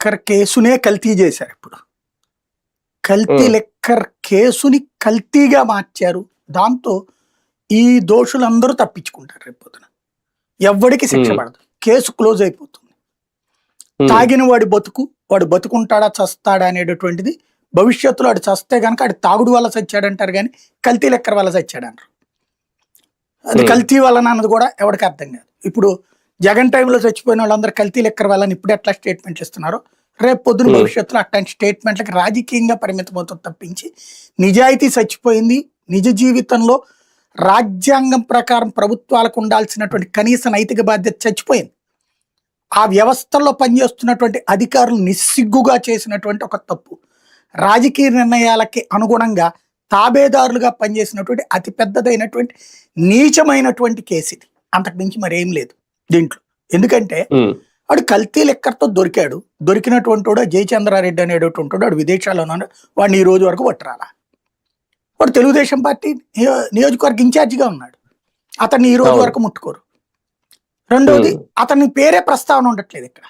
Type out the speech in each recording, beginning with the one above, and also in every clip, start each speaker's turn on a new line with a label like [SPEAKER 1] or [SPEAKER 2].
[SPEAKER 1] Liquor కేసునే కల్తీ చేశారు ఇప్పుడు. కల్తీ. లెక్కర్ కేసుని కల్తీగా మార్చారు. దాంతో ఈ దోషులందరూ తప్పించుకుంటారు రేపు ఎవ్వడికి శిక్ష. పడదు. కేసు క్లోజ్ అయిపోతుంది. తాగిన వాడి బతుకు వాడు బతుకుంటాడా చస్తాడా అనేటటువంటిది భవిష్యత్తులో వాడు చస్తే గనక ఆడు తాగుడు వల్ల చచ్చాడంటారు కానీ కల్తీ లెక్కర్ వల్ల చచ్చాడంటారు అది. కల్తీ వలన అన్నది కూడా ఎవరికి అర్థం కాదు. ఇప్పుడు జగన్ టైంలో చచ్చిపోయిన వాళ్ళందరూ కల్తీ లెక్కర్ వల్ల ఇప్పుడు ఎట్లా స్టేట్మెంట్లు ఇస్తున్నారో రేపు పొద్దున
[SPEAKER 2] Hmm.
[SPEAKER 1] భవిష్యత్తులో అట్లాంటి స్టేట్మెంట్లకు రాజకీయంగా పరిమితమవుతుంది తప్పించి నిజాయితీ చచ్చిపోయింది. నిజ జీవితంలో రాజ్యాంగం ప్రకారం ప్రభుత్వాలకు ఉండాల్సినటువంటి కనీస నైతిక బాధ్యత చచ్చిపోయింది. ఆ వ్యవస్థల్లో పనిచేస్తున్నటువంటి అధికారులు నిస్సిగ్గుగా చేసినటువంటి ఒక తప్పు. రాజకీయ నిర్ణయాలకి అనుగుణంగా తాబేదారులుగా పనిచేసినటువంటి అతి పెద్దదైనటువంటి నీచమైనటువంటి కేసు ఇది. అంతకు మించి మరేం లేదు. దీంట్లో. ఎందుకంటే వాడు కల్తీ లెక్కర్తో దొరికాడు. దొరికినటువంటి వాడు జయచంద్రారెడ్డి అనేటటువంటి వాడు వాడు విదేశాల్లో ఉన్నాడు. వాడిని ఈ రోజు వరకు పట్టురాలా. వాడు తెలుగుదేశం పార్టీ నియో- నియోజకవర్గ ఇన్ఛార్జిగా ఉన్నాడు. అతన్ని ఈ రోజు. వరకు ముట్టుకోరు. రెండవది. అతని పేరే ప్రస్తావన ఉండట్లేదు ఇక్కడ.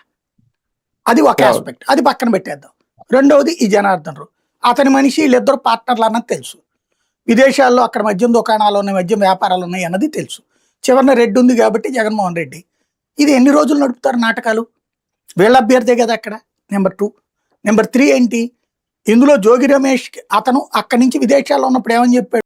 [SPEAKER 1] అది ఒక. ఆస్పెక్ట్ అది పక్కన పెట్టేద్దాం. రెండవది ఈ జనార్దన్ రావు అతని మనిషి వీళ్ళిద్దరు పార్ట్నర్లు అన్నది తెలుసు. విదేశాల్లో అక్కడ మద్యం దుకాణాలు ఉన్నాయి మద్యం వ్యాపారాలు ఉన్నాయి అన్నది తెలుసు. చివరిన రెడ్డి ఉంది కాబట్టి జగన్మోహన్ రెడ్డి. ఇది ఎన్ని రోజులు నడుపుతారు నాటకాలు? వీళ్ళ అభ్యర్థే కదా అక్కడ? నెంబర్ టూ నెంబర్ త్రీ ఏంటి? ఇందులో జోగి రమేష్ అతను అక్కడి నుంచి విదేశాల్లో ఉన్నప్పుడు ఏమని చెప్పాడు?